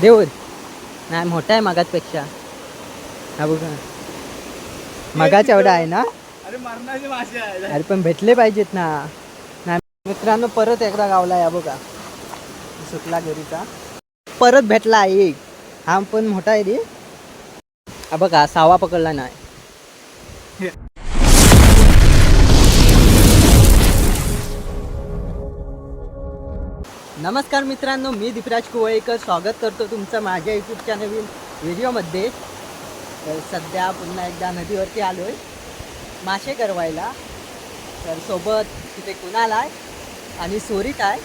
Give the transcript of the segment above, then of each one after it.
देऊर नाही मोठा आहे मगाचपेक्षा. हा बघा मगाच एवढा आहे ना? अरे पण भेटले पाहिजेत ना. नाही मित्रांनो परत एकदा गावला या बघा. सुटला घरीचा. परत भेटला एक हा पण मोठा आहे रे. हा बघा सावा पकडला नाही. नमस्कार मित्रांनो मी दीपराज कुवळेकर. स्वागत करतो तुमचं माझ्या यूट्यूबच्या नवीन व्हिडिओमध्ये तर सध्या पुन्हा एकदा नदीवरती आलो आहे मासे करवायला. तर सोबत तिथे कुणाल आहे आणि सोरीत आहे.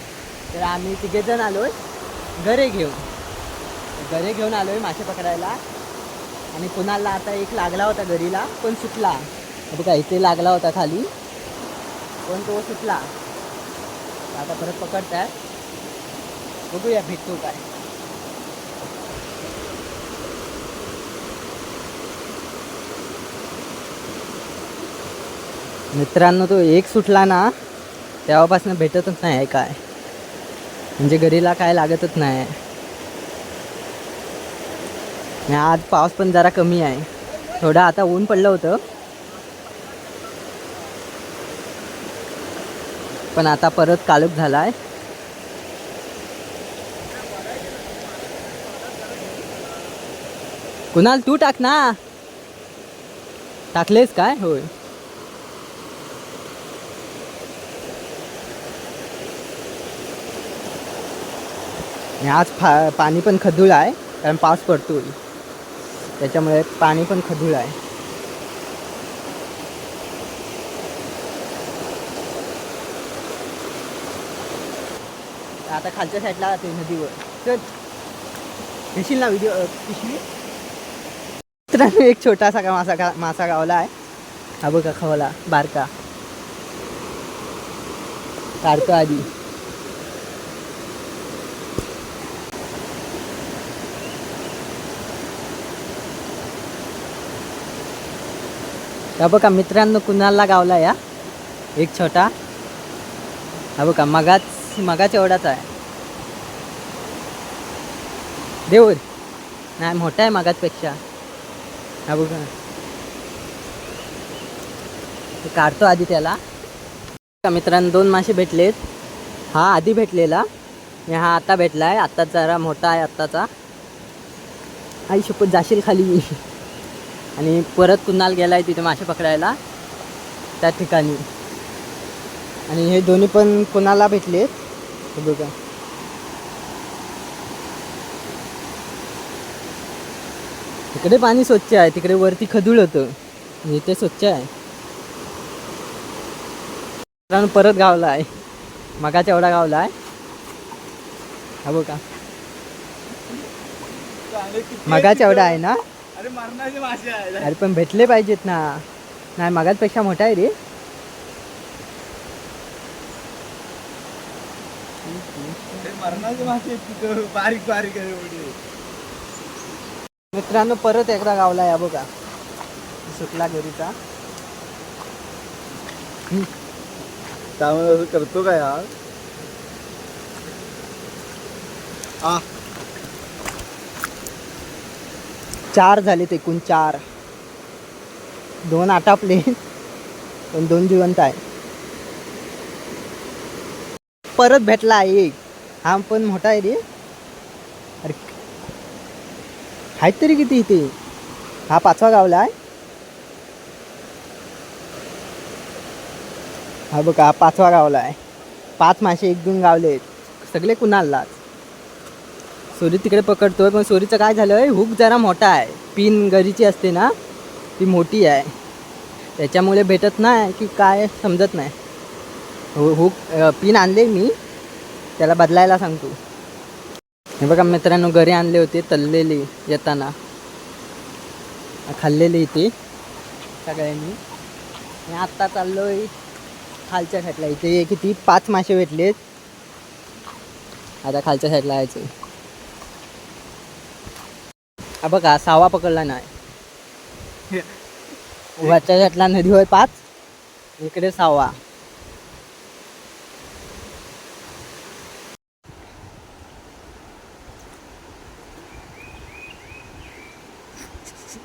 तर आम्ही तिघेजण आलो आहे घरे घेऊन. घरे घेऊन आलो आहे मासे पकडायला. आणि कुणालला आता एक लागला होता घरीला पण सुटला. बघा इथे लागला होता खाली. पण तो सुटला. आता परत पकडत आहे बघूया भेटतो काय. मित्रांनो तो एक सुटला ना तेव्हापासून भेटतच नाही आहे काय. म्हणजे घरीला काय लागतच नाही. आज पाऊस पण जरा कमी आहे. थोडं आता ऊन पडलं होतं. पण आता परत काळोख झाला आहे कुणाल तू टाक ना. टाकलेस काय? होय. आज फा पाणी पण खदूळ आहे कारण पाऊस पडतोय. त्याच्यामुळे पाणी पण खदूळ आहे. आता खालच्या साईडला जाते नदीवर. चल. घेशील ना व्हिडिओ पिशवी? मित्रांनो एक छोटासा का मासा गा मासा गावला आहे. हा बघा खवला बारका. काढतो आधी. हा बघा मित्रांनो कुणाला गावला या? एक छोटा. हा बघा मगाच मगाच एवढाच आहे. देऊर. नाही मोठा आहे मगाचपेक्षा. हा बघ ते काढतो आधी त्याला. मित्रांनो दोन मासे भेटलेत. हा आधी भेटलेला. आणि हा आता भेटला आहे आत्ताच जरा मोठा आहे आत्ताचा. आई शपथ जाशील खाली. आणि परत कुणाल गेला आहे तिथे मासे पकडायला? त्या ठिकाणी. आणि हे दोन्ही पण कुणाला भेटलेत? बघा. तिकडे पाणी स्वच्छ आहे तिकडे वरती खदूळ होतं. इथे स्वच्छ आहे. परत गावला आहे. मगाचा एवढा गावला आहे. हा बघा. मगाचा एवढा आहे ना? अरे मरणाचे मासे आहे अरे पण भेटले पाहिजेत ना. नाही मगाचपेक्षा मोठा आहे रे. बारीक बारीक मित्रांनो परत एकदा गावला या बघा. सुटला घरीचा. त्यामुळे असं करतो का यार? आ. चार झालेत एकूण चार. दोन आटापले पण दोन जिवंत आहे परत भेटला आहे एक. हा पण मोठा आहे रे अरे आहेत तरी किती इथे? हा पाचवा गावला आहे. हा बघा हा पाचवा गावला आहे. पाच मासे एक दोन गावले आहेत. सगळे कुणालाच सोरी तिकडे पकडतोय पण सोरीचं काय झालं? आहे हुक जरा मोठा आहे. पिन गरीची असते ना ती मोठी आहे. त्याच्यामुळे भेटत नाही की काय समजत नाही. हु हुक पिन आणले मी. त्याला बदलायला सांगतो. हे बघा मित्रांनो घरी आणले होते तललेली येताना. खाल्लेली इथे सगळ्यांनी. मी आत्ता चाललोय खालच्या साईडला इथे किती पाच मासे भेटलेत. आता खालच्या साईडला यायचं बघा सावा पकडला नाही वरच्या साईडला नदी पाच इकडे सावा.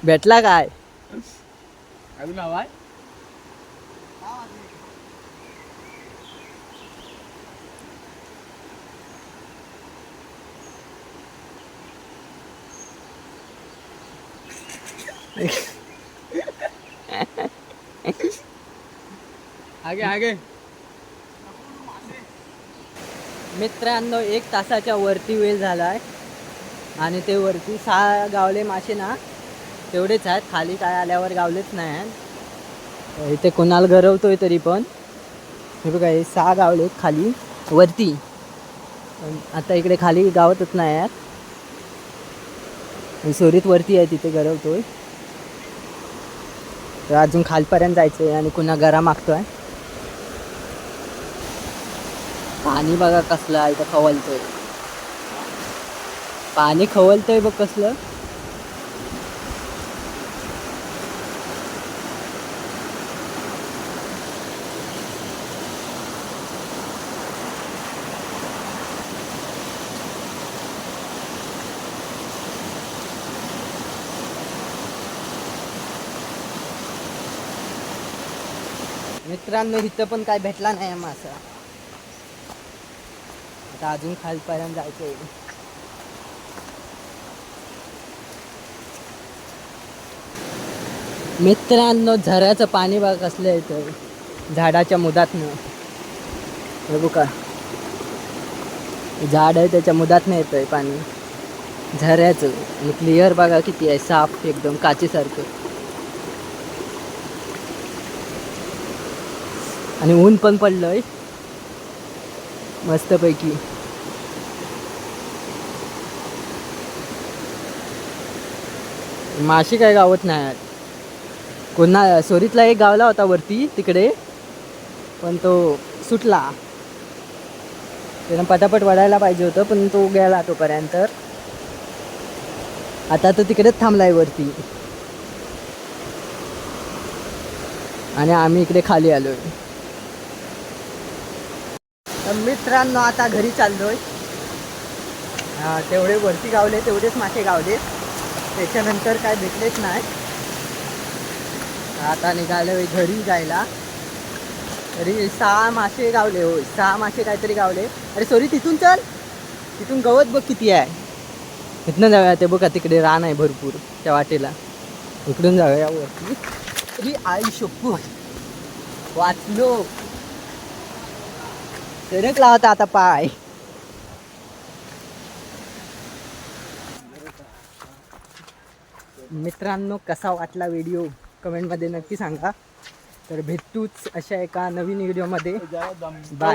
भेटला काय? अजून हवाय आगे आगे. मित्रांनो एक तासाच्या वरती वेळ झाला आहे आणि ते वरती सहा गावले मासे ना तेवढेच आहेत. खाली काय आल्यावर गावलेच नाही आहेत. इथे कोणाला गरवतोय तरी पण. हे बघा हे सहा गावले खाली. वरती. पण आता इकडे खाली गावतच नाही आहेत. सोरीत वरती आहे तिथे गरवतोय तर अजून खालपर्यंत जायचं आहे आणि कुणा गरा मागतोय. पाणी बघा कसलं आहे इथं खवलतोय. पाणी खवलतोय बघ कसलं. मित्रांनो इथं पण काय भेटला नाही मासा आता अजून खालपर्यंत जायचं आहे मित्रांनो झऱ्याचं पाणी बघ कसलं येतं झाडाच्या मुदातनं. बघू का. झाड आहे त्याच्या मुदातनं येतंय पाणी. झऱ्याचं. आणि क्लिअर बघा किती आहे साफ एकदम काचेसारखं. आणि ऊन पण पडलं आहे मस्तपैकी. माशी काय गावत नाही कोणा सोरीतला एक गावला होता वरती तिकडे. पण तो सुटला. त्यानं पटापट वडायला पाहिजे होतं पण तो गेला तोपर्यंत. आता तो तिकडेच थांबलाय वरती. आणि आम्ही इकडे खाली आलो आहे मित्रांनो आता घरी चाललोय. आहे तेवढे वरती गावले तेवढेच मासे गावले. त्याच्यानंतर काय भेटलेच नाही. आता निघालोय घरी जायला. तरी सहा मासे गावले होय. सहा मासे काहीतरी गावले. अरे सॉरी तिथून चल. तिथून गवत बघ किती आहे. इथनं जाऊया ते बघा तिकडे रान आहे भरपूर त्या वाटेला. इकडून जाऊया वरती. तरी आई शोपू वाचलो. सरकला होता आता पाय. मित्रांनो कसा वाटला व्हिडिओ कमेंटमध्ये नक्की सांगा. तर भेटूच अशा एका नवीन व्हिडिओमध्ये जरा